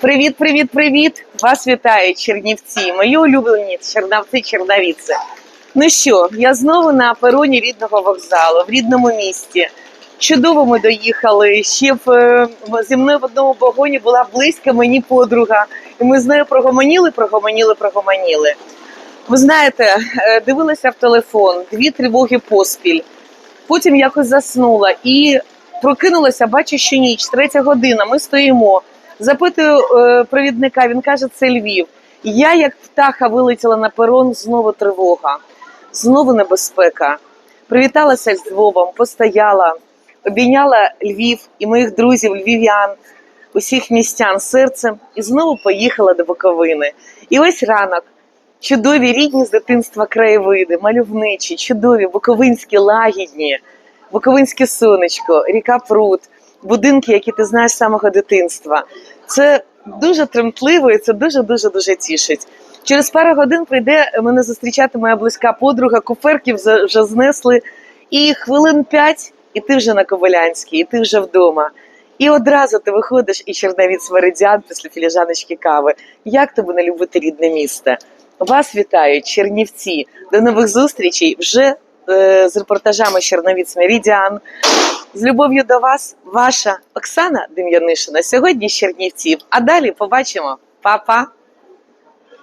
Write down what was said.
Привіт, привіт, привіт! Вас вітають Чернівці, мої улюблені чернавці, чернавіці. Ну що, я знову на пероні рідного вокзалу в рідному місті. Чудово ми доїхали. Ще в, е, зі мною в одному вагоні була близька мені подруга. І ми з нею прогомоніли, прогомоніли, прогомоніли. Ви знаєте, е, дивилася в телефон, дві тривоги поспіль. Потім якось заснула і прокинулася, бачу, що ніч, третя година. Ми стоїмо. Запитую е, провідника, він каже, це Львів. Я, як птаха, вилетіла на перон, знову тривога, знову небезпека. Привіталася з Львовом, постояла, обійняла Львів і моїх друзів, львів'ян, усіх містян серцем і знову поїхала до Буковини. І ось ранок. Чудові рідні з дитинства краєвиди, мальовничі, чудові, буковинські лагідні, буковинське сонечко, ріка пруд, будинки, які ти знаєш з самого дитинства. Це дуже тремтливо і це дуже дуже дуже тішить. Через пару годин прийде мене зустрічати моя близька подруга, куферків вже знесли, і хвилин п'ять, і ти вже на Кобилянській, і ти вже вдома. І одразу ти виходиш і чернавіць меридіан після філіжаночки кави. Як тебе не любити рідне місто? Вас вітають Чернівці. До нових зустрічей вже е, з репортажами Черновіць Меридіан. З любов'ю до вас, ваша Оксана Дем'янишина. Сьогодні з Чернівців. А далі побачимо. Па-па!